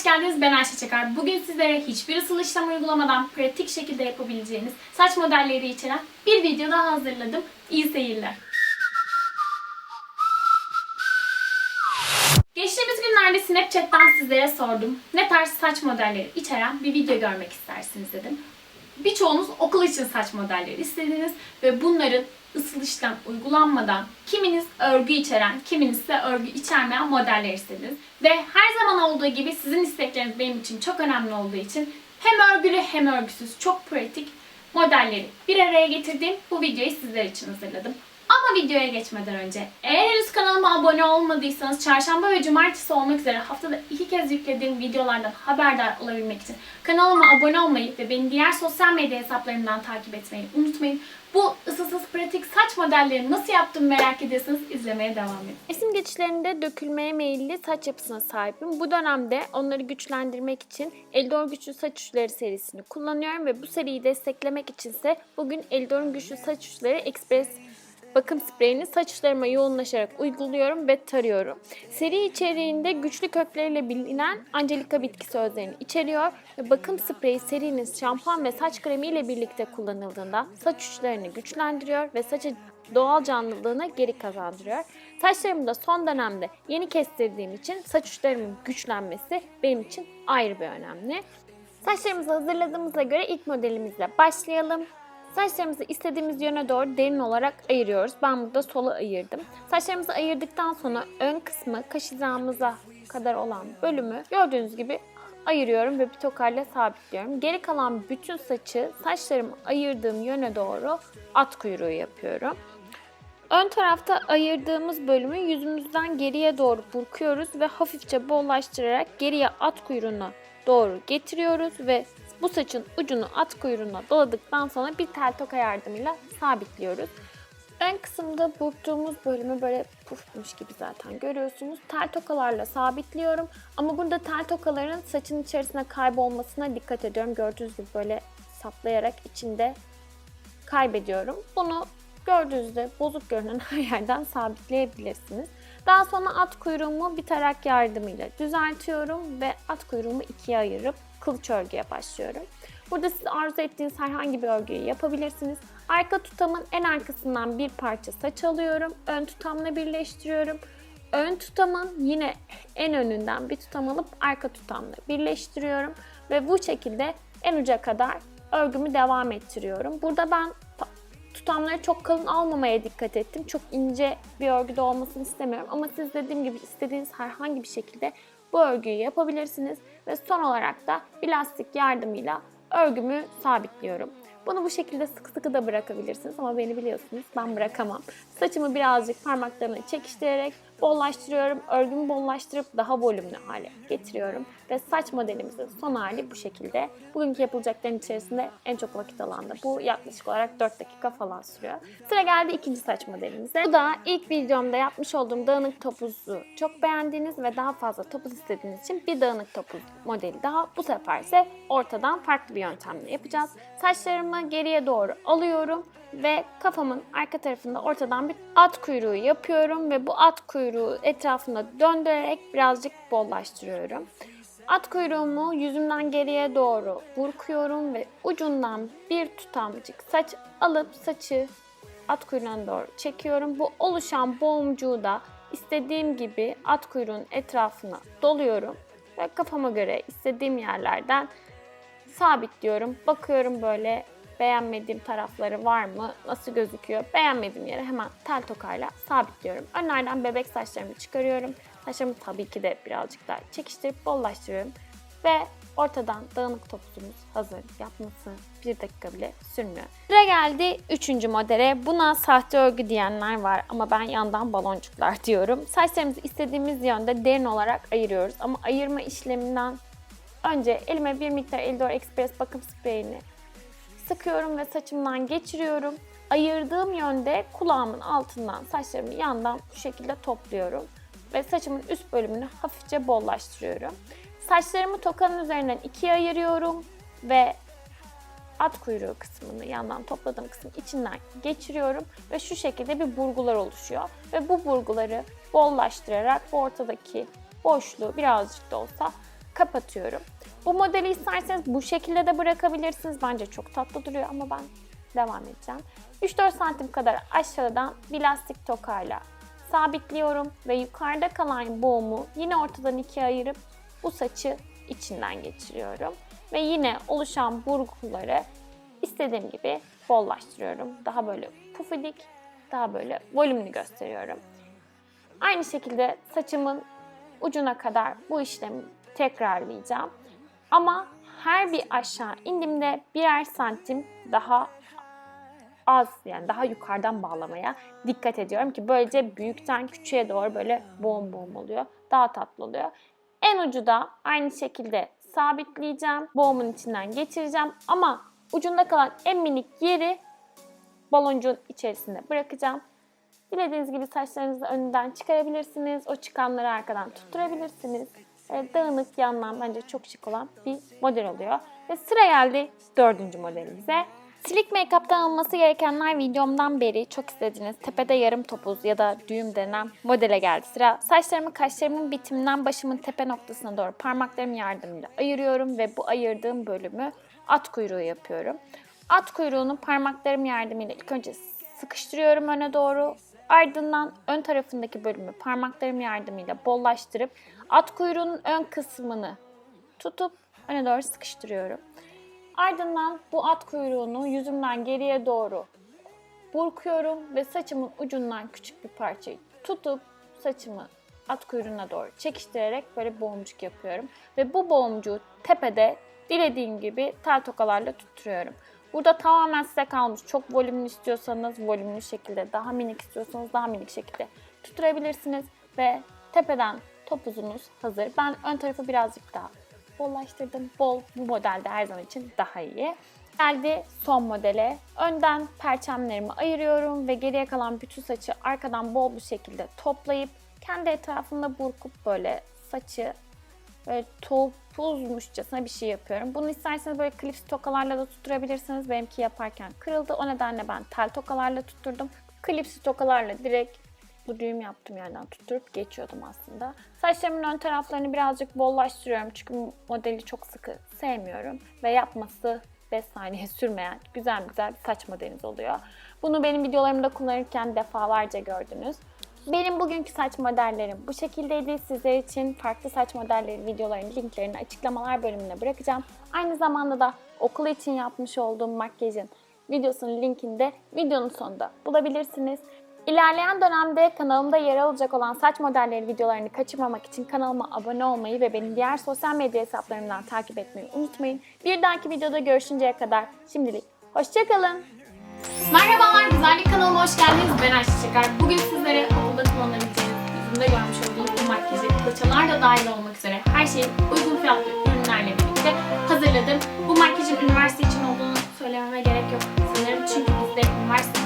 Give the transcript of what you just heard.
hoş geldiniz. Ben Ayşe Çakar. Bugün sizlere hiçbir ısıl işlem uygulamadan pratik şekilde yapabileceğiniz saç modelleri içeren bir video daha hazırladım. İyi seyirler. Geçtiğimiz günlerde Snapchat'ten sizlere sordum. Ne tarz saç modelleri içeren bir video görmek istersiniz dedim. Birçoğunuz okul için saç modelleri istediniz ve bunların ısıl uygulanmadan kiminiz örgü içeren, kiminiz ise örgü içermeyen modeller istediniz. Ve her zaman olduğu gibi sizin istekleriniz benim için çok önemli olduğu için hem örgülü hem örgüsüz çok pratik modelleri bir araya getirdiğim bu videoyu sizler için hazırladım. Ama videoya geçmeden önce eğer henüz kanalıma abone olmadıysanız çarşamba ve cumartesi olmak üzere haftada iki kez yüklediğim videolardan haberdar olabilmek için kanalıma abone olmayı ve beni diğer sosyal medya hesaplarımdan takip etmeyi unutmayın. Bu ısısız pratik saç modellerini nasıl yaptığımı merak ediyorsanız izlemeye devam edin. Resim geçişlerinde dökülmeye meyilli saç yapısına sahibim. Bu dönemde onları güçlendirmek için Eldor Güçlü Saç Uçları serisini kullanıyorum ve bu seriyi desteklemek içinse bugün Eldor'un Güçlü Saç Uçları Express bakım spreyini saç uçlarıma yoğunlaşarak uyguluyorum ve tarıyorum. Seri içeriğinde güçlü kökleriyle bilinen Angelica bitkisi özlerini içeriyor ve bakım spreyi serinin şampuan ve saç kremi ile birlikte kullanıldığında saç uçlarını güçlendiriyor ve saça doğal canlılığına geri kazandırıyor. Saçlarımı da son dönemde yeni kestirdiğim için saç uçlarımın güçlenmesi benim için ayrı bir önemli. Saçlarımızı hazırladığımıza göre ilk modelimizle başlayalım. Saçlarımızı istediğimiz yöne doğru derin olarak ayırıyoruz. Ben burada sola ayırdım. Saçlarımızı ayırdıktan sonra ön kısmı kaş hizamıza kadar olan bölümü gördüğünüz gibi ayırıyorum ve bir tokayla sabitliyorum. Geri kalan bütün saçı saçlarımı ayırdığım yöne doğru at kuyruğu yapıyorum. Ön tarafta ayırdığımız bölümü yüzümüzden geriye doğru burkuyoruz ve hafifçe bollaştırarak geriye at kuyruğuna doğru getiriyoruz ve bu saçın ucunu at kuyruğuna doladıktan sonra bir tel toka yardımıyla sabitliyoruz. Ön kısımda burktuğumuz bölümü böyle pufmuş gibi zaten görüyorsunuz. Tel tokalarla sabitliyorum. Ama burada tel tokaların saçın içerisine kaybolmasına dikkat ediyorum. Gördüğünüz gibi böyle saplayarak içinde kaybediyorum. Bunu gördüğünüzde bozuk görünen her yerden sabitleyebilirsiniz. Daha sonra at kuyruğumu bir yardımıyla düzeltiyorum ve at kuyruğumu ikiye ayırıp kılıç örgüye başlıyorum. Burada siz arzu ettiğiniz herhangi bir örgüyü yapabilirsiniz. Arka tutamın en arkasından bir parça saç alıyorum. Ön tutamla birleştiriyorum. Ön tutamın yine en önünden bir tutam alıp arka tutamla birleştiriyorum. Ve bu şekilde en uca kadar örgümü devam ettiriyorum. Burada ben tutamları çok kalın almamaya dikkat ettim. Çok ince bir örgüde olmasını istemiyorum. Ama siz dediğim gibi istediğiniz herhangi bir şekilde bu örgüyü yapabilirsiniz. Ve son olarak da bir lastik yardımıyla örgümü sabitliyorum. Bunu bu şekilde sıkı sıkı da bırakabilirsiniz ama beni biliyorsunuz ben bırakamam. Saçımı birazcık parmaklarımla çekiştirerek bollaştırıyorum. Örgümü bollaştırıp daha volümlü hale getiriyorum. Ve saç modelimizin son hali bu şekilde. Bugünkü yapılacakların içerisinde en çok vakit alan da bu. Yaklaşık olarak 4 dakika falan sürüyor. Sıra geldi ikinci saç modelimize. Bu da ilk videomda yapmış olduğum dağınık topuzu çok beğendiğiniz ve daha fazla topuz istediğiniz için bir dağınık topuz modeli daha. Bu sefer ise ortadan farklı bir yöntemle yapacağız. Saçlarımı geriye doğru alıyorum ve kafamın arka tarafında ortadan bir at kuyruğu yapıyorum ve bu at kuyruğu etrafında döndürerek birazcık bollaştırıyorum. At kuyruğumu yüzümden geriye doğru burkuyorum ve ucundan bir tutamcık saç alıp saçı at kuyruğuna doğru çekiyorum. Bu oluşan boğumcuğu da istediğim gibi at kuyruğun etrafına doluyorum ve kafama göre istediğim yerlerden sabitliyorum. Bakıyorum böyle beğenmediğim tarafları var mı? Nasıl gözüküyor? Beğenmediğim yere hemen tel tokayla sabitliyorum. Önlerden bebek saçlarımı çıkarıyorum. Saçlarımı tabii ki de birazcık daha çekiştirip bollaştırıyorum. Ve ortadan dağınık topuzumuz hazır. Yapması bir dakika bile sürmüyor. Sıra geldi üçüncü modele. Buna sahte örgü diyenler var ama ben yandan baloncuklar diyorum. Saçlarımızı istediğimiz yönde derin olarak ayırıyoruz. Ama ayırma işleminden önce elime bir miktar Eldor Express bakım spreyini sıkıyorum ve saçımdan geçiriyorum. Ayırdığım yönde kulağımın altından saçlarımı yandan bu şekilde topluyorum. Ve saçımın üst bölümünü hafifçe bollaştırıyorum. Saçlarımı tokanın üzerinden ikiye ayırıyorum ve at kuyruğu kısmını yandan topladığım kısmın içinden geçiriyorum ve şu şekilde bir burgular oluşuyor. Ve bu burguları bollaştırarak bu ortadaki boşluğu birazcık da olsa kapatıyorum. Bu modeli isterseniz bu şekilde de bırakabilirsiniz. Bence çok tatlı duruyor ama ben devam edeceğim. 3-4 santim kadar aşağıdan bir lastik tokayla sabitliyorum ve yukarıda kalan boğumu yine ortadan ikiye ayırıp bu saçı içinden geçiriyorum. Ve yine oluşan burguları istediğim gibi bollaştırıyorum. Daha böyle pufidik, daha böyle volümlü gösteriyorum. Aynı şekilde saçımın ucuna kadar bu işlemi tekrarlayacağım. Ama her bir aşağı indiğimde birer santim daha az yani daha yukarıdan bağlamaya dikkat ediyorum ki böylece büyükten küçüğe doğru böyle boğum boğum oluyor. Daha tatlı oluyor. En ucu da aynı şekilde sabitleyeceğim. Boğumun içinden geçireceğim ama ucunda kalan en minik yeri baloncuğun içerisinde bırakacağım. Dilediğiniz gibi saçlarınızı önünden çıkarabilirsiniz. O çıkanları arkadan tutturabilirsiniz. E, dağınık yandan bence çok şık olan bir model oluyor. Ve sıra geldi dördüncü modelimize. Silik Makeup'tan alınması gerekenler videomdan beri çok istediğiniz tepede yarım topuz ya da düğüm denen modele geldi sıra. Saçlarımı kaşlarımın bitiminden başımın tepe noktasına doğru parmaklarım yardımıyla ayırıyorum ve bu ayırdığım bölümü at kuyruğu yapıyorum. At kuyruğunu parmaklarım yardımıyla ilk önce sıkıştırıyorum öne doğru. Ardından ön tarafındaki bölümü parmaklarım yardımıyla bollaştırıp at kuyruğunun ön kısmını tutup öne doğru sıkıştırıyorum. Ardından bu at kuyruğunu yüzümden geriye doğru burkuyorum ve saçımın ucundan küçük bir parçayı tutup saçımı at kuyruğuna doğru çekiştirerek böyle boğumcuk yapıyorum. Ve bu boğumcuğu tepede dilediğim gibi tel tokalarla tutturuyorum. Burada tamamen size kalmış. Çok volümlü istiyorsanız volümlü şekilde, daha minik istiyorsanız daha minik şekilde tutturabilirsiniz. Ve tepeden topuzunuz hazır. Ben ön tarafı birazcık daha bollaştırdım. Bol bu modelde her zaman için daha iyi. Geldi son modele. Önden perçemlerimi ayırıyorum ve geriye kalan bütün saçı arkadan bol bir şekilde toplayıp kendi etrafında burkup böyle saçı böyle topuzmuşçasına bir şey yapıyorum. Bunu isterseniz böyle klips tokalarla da tutturabilirsiniz. Benimki yaparken kırıldı. O nedenle ben tel tokalarla tutturdum. Klipsi tokalarla direkt bu düğüm yaptığım yerden tutturup geçiyordum aslında. Saçlarımın ön taraflarını birazcık bollaştırıyorum çünkü modeli çok sıkı sevmiyorum ve yapması 5 saniye sürmeyen güzel güzel bir saç modeliniz oluyor. Bunu benim videolarımda kullanırken defalarca gördünüz. Benim bugünkü saç modellerim bu şekildeydi. Sizler için farklı saç modelleri videolarının linklerini açıklamalar bölümüne bırakacağım. Aynı zamanda da okul için yapmış olduğum makyajın videosunun linkini de videonun sonunda bulabilirsiniz. İlerleyen dönemde kanalımda yer alacak olan saç modelleri videolarını kaçırmamak için kanalıma abone olmayı ve beni diğer sosyal medya hesaplarımdan takip etmeyi unutmayın. Bir dahaki videoda görüşünceye kadar şimdilik hoşçakalın. Merhabalar Güzellik kanalıma hoş geldiniz. Ben Ayşe Çakar. Bugün sizlere okulda kullanabileceğiniz, yüzümde görmüş olduğunuz bu makyajı, fırçalar da dahil olmak üzere her şeyi uygun fiyatlı ürünlerle birlikte hazırladım. Bu makyajın üniversite için olduğunu söylememe gerek yok sanırım. Çünkü bizde üniversite